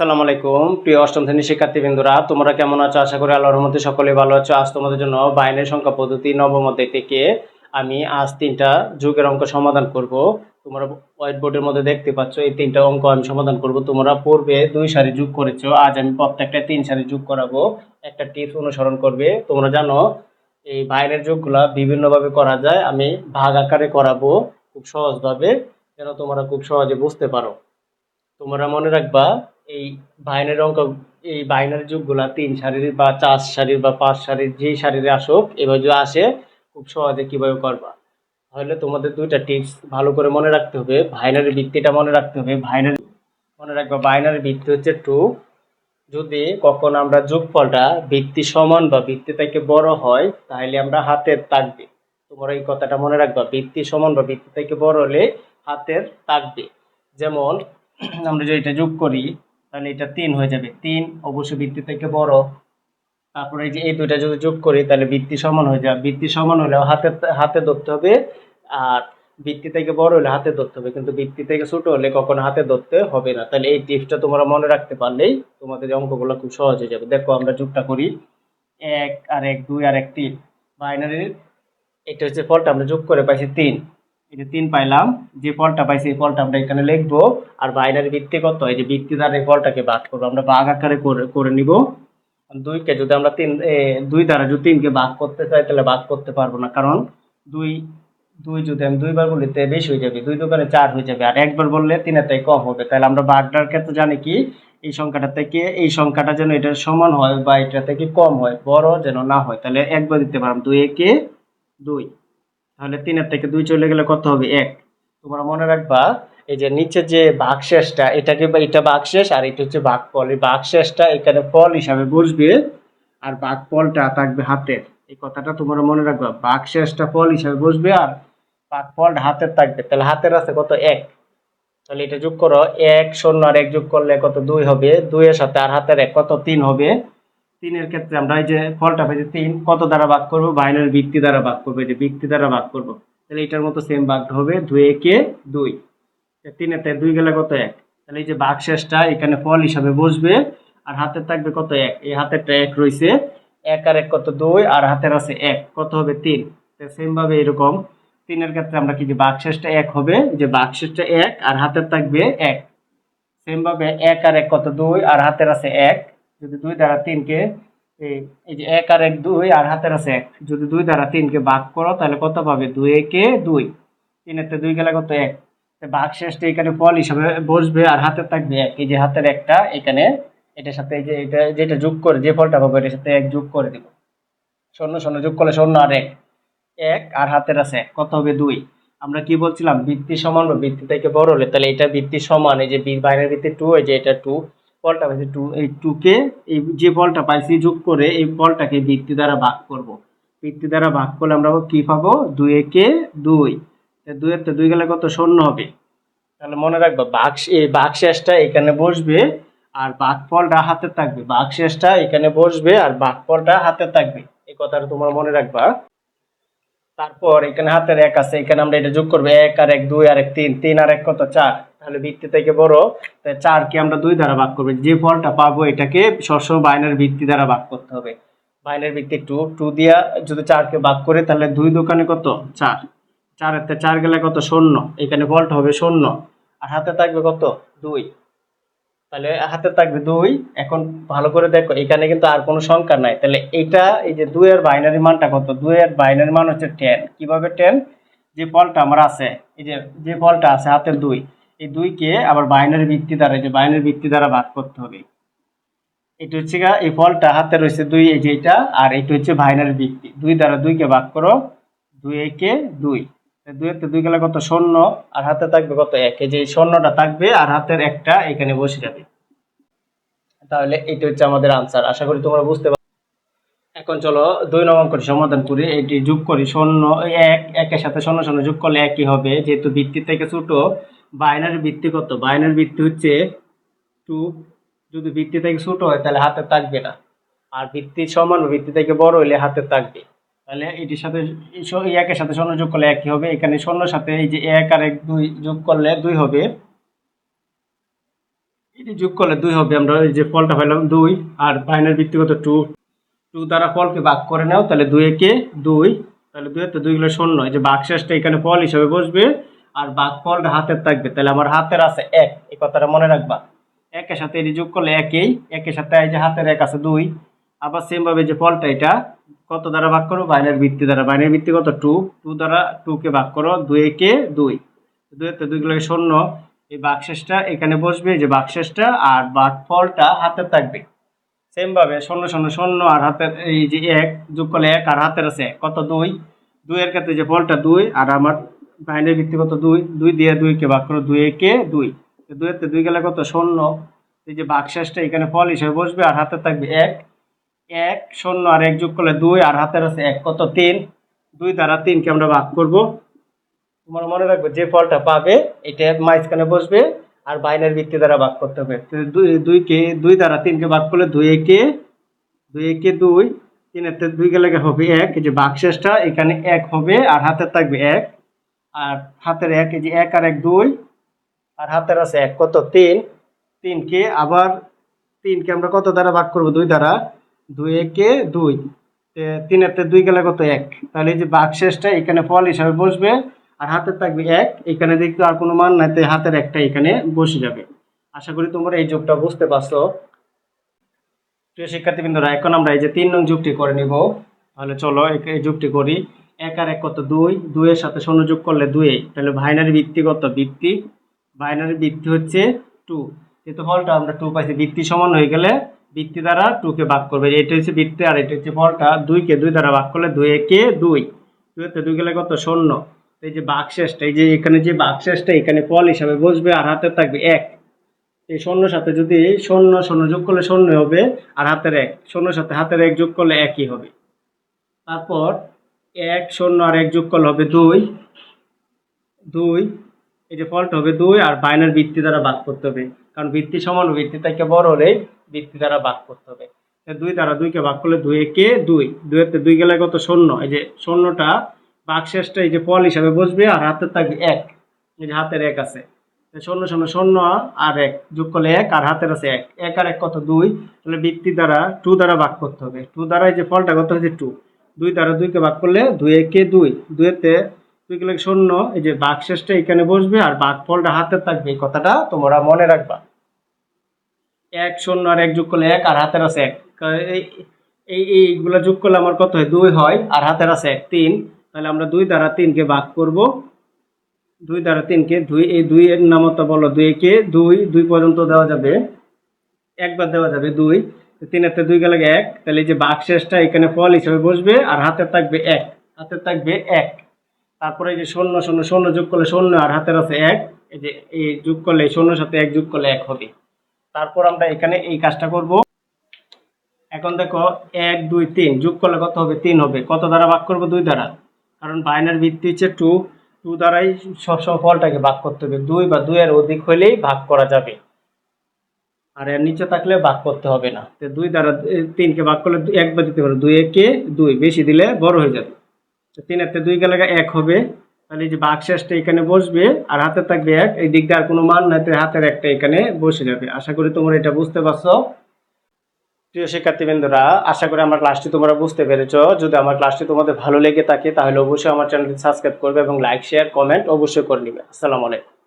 আসসালামু আলাইকুম। প্রিয় অষ্টম শ্রেণির শিক্ষার্থীবৃন্দরা, তোমরা কেমন আছো? আশা করি আল্লাহর রহমতে সকলে ভালো আছো। আজ তোমাদের জন্য বাইনের সংখ্যা পদ্ধতি নবম অধ্যায় থেকে আমি আজ তিনটা যুগের অঙ্ক সমাধান করব। তোমরা হোয়াইট বোর্ডের মধ্যে দেখতে পাচ্ছ, এই তিনটা অঙ্ক আমি সমাধান করব। তোমরা পূর্বে দুই সারি যোগ করেছ। আজ আমি প্রত্যেকটা তিন সারি যোগ করাবো। একটা টিপস অনুসরণ করবে। তোমরা জানো, এই বাইরের যোগগুলা বিভিন্নভাবে করা যায়। আমি ভাগ আকারে করাবো খুব সহজভাবে, যেন তোমরা খুব সহজে বুঝতে পারো। তোমরা মনে রাখবা এই বাইনারি অঙ্ক, এই বাইনারি যুগগুলা তিন সারির বা চার সারির বা পাঁচ সারির যেই সারির আসুক এভাবে যদি আসে, খুব সহজে কীভাবে করবা? তাহলে তোমাদের দুইটা টিপস ভালো করে মনে রাখতে হবে। বাইনারি ভিত্তিটা মনে রাখতে হবে। বাইনারি মনে রাখবা বাইনারি ভিত্তি হচ্ছে টু যদি কখন আমরা যোগফলটা ভিত্তি সমান বা ভিত্তি থেকে বড় হয়, তাহলে আমরা হাতের তাকবে। তোমরা এই কথাটা মনে রাখবা, ভিত্তি সমান বা ভিত্তি থেকে বড় হলে হাতের তাকবে। যেমন, আমরা যদি এটা যোগ করি তাহলে এটা তিন হয়ে যাবে। তিন অবশ্যই বৃত্তি থেকে বড়। তারপরে যে এই দুইটা যদি যোগ করি, তাহলে বৃত্তি সমান হয়ে যাবে। বৃত্তি সমান হলেও হাতে হাতে ধরতে হবে আর বৃত্তি থেকে বড় হলে হাতে ধরতে হবে। কিন্তু বৃত্তি থেকে ছোট হলে কখনো হাতে ধরতে হবে না। তাহলে এই টিপসটা তোমরা মনে রাখতে পারলেই তোমাদের অঙ্কগুলো খুব সহজ হয়ে যাবে। দেখো আমরা যোগটা করি। এক আর এক, দুই আর এক, তিন। বাইনারির এটা হচ্ছে ফলটা আমরা যোগ করে পাইছি তিন। এই যে তিন পাইলাম, যে ফলটা পাইছি এই ফলটা আমরা এখানে লিখব। আর বাইনারি ভিত্তি কত? এই যে ভিত্তি দ্বারা এই ফলটাকে ভাগ করব, আমরা ভাগ আকারে করে করে নিব। দুইকে যদি আমরা তিন দুই দ্বারা যদি তিনকে ভাগ করতে চাই, তাহলে ভাগ করতে পারব না। কারণ দুই দুই যদি আমি দুইবার বলি তে বেশি হয়ে যাবে। দুই দোকানে চার হয়ে যাবে। আর একবার বললে তিনের থেকে কম হবে। তাহলে আমরা ভাগটার ক্ষেত্রে জানি কি, এই সংখ্যাটা থেকে, এই সংখ্যাটা যেন এটা সমান হয় বা এটা থেকে কম হয়, বড় যেন না হয়। তাহলে একবার দিতে পারলাম দুই একে দুই। তাহলে তিনের থেকে দুই চলে গেলে কত হবে? এক। তোমরা মনে রাখবা, এই যে নিচে যে ভাগশেষটা এটাকে এটা ভাগশেষ আর এটা হচ্ছে ভাগফল এই ভাগশেষটা এখানে ফল হিসাবে বসবে আর ভাগফলটা থাকবে হাতের। এই কথাটা তোমরা মনে রাখবা ভাগশেষটা ফল হিসাবে বসবে আর ভাগফলটা হাতের থাকবে। তাহলে হাতের আছে কত? এক। তাহলে এটা যোগ করো, এক শূন্য আর এক যোগ করলে কত? দুই হবে। দুইয়ের সাথে আর হাতের এক, কত? তিন হবে। তিনের ক্ষেত্রে আমরা এই যে ফলটা পেয়েছি, তিন, কত দ্বারা ভাগ করব? বাইনের ভিত্তি দ্বারা ভাগ করব, এই যে ভিত্তি দ্বারা ভাগ করব। তাহলে এটার মতো সেম ভাগ হবে দুই একে দুই। তিনেতে দুই গেলে কত এক? তাহলে এই যে ভাগ শেষটা এখানে ফল হিসাবে বসবে, আর হাতের থাকবে কত এক? এই হাতেরটা এক রয়েছে। এক আর এক কত দুই, আর হাতের আছে এক। কত হবে তিন? সেম ভাবে এরকম। তিনের ক্ষেত্রে আমরা কি যে ভাগ শেষটা এক হবে যে ভাগ শেষটা এক, আর হাতের থাকবে এক। সেম ভাবে এক আর এক কত দুই, আর হাতের আছে এক। যদি দুই দ্বারা তিনকে, এই যে এক আর এক দুই আর হাতের আছে এক। যদি দুই দ্বারা তিনকে ভাগ করো, তাহলে কত পাবে? দুই একে দুই। তিনেতে দুই গেলে কত? এক। ভাগ শেষটা এখানে ফল হিসাবে বসবে আর হাতের থাকবে এক। এই যে হাতের একটা, এখানে এটার সাথে এই যে এটা, যেটা যোগ করে, যে ফলটা পাবো, এটার সাথে এক যোগ করে দেবো। শূন্য শূন্য যোগ করলে শূন্য আর এক। এক আর হাতের আছে এক, কত হবে? দুই। আমরা কি বলছিলাম? বৃত্তি সমান বৃত্তি থেকে বড় হলে, তাহলে এটা বৃত্তি সমান, এই যে বাইরের বৃত্তি টু এই যে এটা টু বলটা পাইছি টু এই টুকে এই যে বলটা পাইছি যোগ করে এই বলটাকে বৃত্তি দ্বারা ভাগ করব। বৃত্তি দ্বারা ভাগ করলে আমরা কি পাবো? দুই একে, দুই। তা দুইয়ের তো দুই গেলে কত? শূন্য হবে। তাহলে মনে রাখবা বাঘ এই বাঘ এখানে বসবে আর বাঘ ফলটা হাতে থাকবে। বাঘ এখানে বসবে আর বাঘ ফলটা হাতে থাকবে। এই কথাটা তোমরা মনে রাখবা। তারপর এখানে হাতের এক আছে, এখানে আমরা এটা যোগ করব, এক আর এক, দুই আর এক, তিন। তিন আর এক কত? চার। তাহলে ভিত্তি থেকে বড় তাই চারকে আমরা দুই দ্বারা ভাগ করব। যে ফলটা পাবো এটাকে সবসময় বাইনের ভিত্তি দ্বারা ভাগ করতে হবে। বাইনের ভিত্তি টু টু দিয়া যদি চারকে ভাগ করে, তাহলে দুই দোকানে কত? চার। চারের চার গেলে কত? শূন্য। এখানে ফলটা হবে শূন্য। আর হাতে থাকবে কত? দুই। তাহলে হাতে থাকবে দুই। এখন ভালো করে দেখো, এখানে কিন্তু আর কোনো সংখ্যা নাই। তাহলে এটা, এই যে দুইয়ের বাইনারি মানটা কত? দুইয়ের বাইনারি মান হচ্ছে টেন কীভাবে টেন যে ফলটা আমার আছে, এই যে যে ফলটা আছে হাতের দুই। এই দুইকে আবার বাইনারি ভিত্তি দ্বারা যে বাইনারি ভিত্তি দ্বারা ভাগ করতে হবে। এটা হচ্ছে এই ফলটা হাতে রয়েছে দুই, এই যে এটা, আর এটা হচ্ছে বাইনারি ভিত্তি। দুই দ্বারা দুইকে ভাগ করো, দুই একে দুই। দুইতে দুই গেলে কত? শূন্য, আর হাতে থাকবে কত? এক। এই যে শূন্যটা থাকবে, আর হাতের একটা এখানে বসে যাবে। তাহলে এটা হচ্ছে আমাদের আনসার আশা করি তোমরা বুঝতে পারো এখন চলো দুই নম্বর করে সমাধান করি। এটি যোগ করি শূন্য, এক, একের সাথে শূন্য শূন্য যোগ করলে একই হবে। যেহেতু ভিত্তি থেকে ছোট বাইনারি ভিত্তি কত? বাইনারি ভিত্তি হচ্ছে টু যদি ভিত্তি থেকে ছোট হয়, তাহলে হাতে থাকবে না। আর ভিত্তি সমান, ভিত্তি থেকে বড় হলে হাতে থাকবে। তাহলে এটির সাথে একের সাথে শূন্য যোগ করলে একই হবে। এখানে শূন্যর সাথে এই যে এক আর এক দুই যোগ করলে দুই হবে। এটি যোগ করলে দুই হবে। আমরা এই যে ফলটা পাইলাম দুই, আর বাইনের ব্যক্তিগত টু। টু দ্বারা ফলকে ভাগ করে নাও, তাহলে দুই একে দুই। তাহলে দুই তো দুই গুলো শূন্য এই যে শেষটা এখানে ফল হিসাবে বসবে। আর বাঘ ফলটা হাতের থাকবে, তাহলে আমার হাতের আছে এক, এই কথাটা মনে রাখবা। একের সাথে এটি যোগ করলে একই, একের সাথে এই যে হাতের এক আছে দুই, আবার সেম ভাবে যে ফলটা এটা, কত দ্বারা ভাগ করো? বাইনের ভিত্তি দ্বারা। বাইনের ভিত্তি কত? টু টু দ্বারা টু কে ভাগ করো, দুই একে দুই। দুইতে দুই গুলো শূন্য। এই বাক্সেসটা এখানে বসবে, যে বাক্সেসটা আর ফলটা হাতে থাকবে। সেম ভাবে শূন্য শূন্য শূন্য আর হাতের এই যে এক, যোগ করলে এক আর হাতের আছে। কত? দুই। দুইয়ের ক্ষেত্রে যে ফলটা দুই, আর আমার বাইনের ভিত্তি কত দুই দুই দিয়ে দুই দুইকে ভাগ করো দুই, একে দুই। দুইতে দুই গেলে কত? শূন্য। এই যে বাক্সেসটা এখানে ফল হিসেবে বসবে, আর হাতে থাকবে এক। এক, শূন্য আর এক যোগ করলে দুই, আর হাতের আছে এক। কত? তিন। দুই দ্বারা তিনকে আমরা ভাগ করব। তোমার মনে রাখবে, যে ফলটা পাবে, এটা মাঝখানে বসবে, আর বাইনের ভিত্তি দ্বারা ভাগ করতে হবে। দুই দুইকে দুই দ্বারা তিনকে ভাগ করলে দুই একে দুই একে দুই। তিনের দুই গেলে হবে এক। এই যে বাক্সেসটা এখানে এক হবে, আর হাতের থাকবে এক। আর হাতের এক, এই যে এক আর এক দুই, আর হাতের আছে এক, কত? তিন। তিনকে আবার তিনকে আমরা কত দ্বারা ভাগ করব? দুই দ্বারা। দুই একে দুই। তে তিনের তে দুই গেলে কত? এক। তাহলে এই যে বাঘ শেষটা এখানে ফল হিসাবে বসবে, আর হাতের থাকবে এক। এখানে দেখতে আর কোনো মান নাই, তাই হাতের একটা এখানে বসে যাবে। আশা করি তোমরা এই যোগটা বুঝতে পারছ। প্রিয় শিক্ষার্থীবৃন্দরা, এখন আমরা এই যে তিন নং যুগটি করে নিব। তাহলে চলো এই যুগটি করি। এক আর এক কত দুই? দুইয়ের সাথে শূন্য যোগ করলে দুই। তাহলে ভাইনারি ভিত্তি কত? ভিত্তি। বাইনারি ভিত্তি হচ্ছে টু যেহেতু ফলটা আমরা টু পাইছি, ভিত্তি সমান হয়ে গেলে ভিত্তি দ্বারা টুকে ভাগ করবে। এটা হচ্ছে ভিত্তি আর এটা হচ্ছে ফলটা দুইকে দুই দ্বারা ভাগ করলে দুই একে দুই। দুইতে দুই গেলে কত? শূন্য। এই যে বাক্সেসটা এই যে এখানে যে বাক্সেসটা এখানে ফল হিসাবে বসবে আর হাতে থাকবে এক। এই শূন্যর সাথে যদি শূন্য শূন্য যোগ করলে শূন্য হবে আর হাতের এক। শূন্যর সাথে হাতের এক যোগ করলে একই হবে। তারপর এক শূন্য আর এক যোগ করলে হবে দুই। দুই, এই যে ফলটা হবে দুই আর বাইনার ভিত্তি দ্বারা ভাগ করতে হবে। কারণ ভিত্তি সমান ভিত্তি থেকে বড় হলে ভিত্তি দ্বারা ভাগ করতে হবে। দুই দ্বারা দুইকে ভাগ করলে দুই একে দুই। দুইতে দুই গেলে কত? শূন্য। এই যে শূন্যটা ভাগ শেষটা এই যে ফল হিসাবে বসবে আর হাতের থাকবে এক। এই যে হাতের এক আছে। শূন্য শূন্য শূন্য আর এক যোগ করলে এক আর হাতের আছে এক। এক আর এক কত? দুই। তাহলে ভিত্তি দ্বারা টু দ্বারা ভাগ করতে হবে। টু দ্বারা এই যে ফলটা কত হচ্ছে টু দুই দ্বারা দুইকে ভাগ করলে দুই একে দুই। দুইতে দুই গেলে শূন্য, এই যে বাঘ শেষটা এখানে বসবে আর বাঘ ফলটা হাতে থাকবে, এই কথাটা তোমরা মনে রাখবা। এক শূন্য আর এক যোগ করলে এক, আর হাতের আছে এক। এই এই, এইগুলো যোগ করলে আমার কত হয়? দুই হয়, আর হাতের আছে এক, তিন। তাহলে আমরা দুই দ্বারা তিনকে ভাগ করব। দুই দ্বারা তিনকে দুই, এই দুই এর নামতা বলো দুই কে দুই দুই পর্যন্ত দেওয়া যাবে। একবার দেওয়া যাবে দুই। তো হাতে দুই গেলে এক, তাহলে এই যে বাঘ শেষটা এখানে ফল হিসেবে বসবে আর হাতের থাকবে এক, হাতের থাকবে এক। তারপরে যে শূন্য শূন্য শূন্য যোগ করলে শূন্য আর হাতের আছে এক, এই যে এই যোগ করলে এই শূন্যর সাথে এক যোগ করলে এক হবে। তারপর আমরা এখানে এই কাজটা করব। এখন দেখো এক, দুই, তিন, যোগ করলে কত হবে? তিন হবে। কত দ্বারা ভাগ করব? দুই দ্বারা। কারণ বাইনার ভিত্তি হচ্ছে টু টু দ্বারাই সবসময় ফলটাকে ভাগ করতে হবে। দুই বা দুইয়ের অধিক হলেই ভাগ করা যাবে। আর এর নিচে থাকলে ভাগ করতে হবে না। তো দুই দ্বারা তিনকে ভাগ করলে একবার দিতে পারো। দুই একে দুই, বেশি দিলে বড় হয়ে যাবে। তো তিন একটা দুই গেলে এক হবে। তাহলে যে বাঘ শেষটা এখানে বসবে, আর হাতে থাকবে এক, এই দিক দিয়ে আর কোনো মান নাই হাতের একটা এখানে বসে যাবে। আশা করি তোমরা এটা বুঝতে পারছ। প্রিয় শিক্ষার্থীবৃন্দরা, আশা করি আমার ক্লাসটি তোমরা বুঝতে পেরেছ। যদি আমার ক্লাসটি তোমাদের ভালো লেগে থাকে, তাহলে অবশ্যই আমার চ্যানেলটি সাবস্ক্রাইব করবে এবং লাইক শেয়ার কমেন্ট অবশ্যই করে নিবে। আসসালামু আলাইকুম।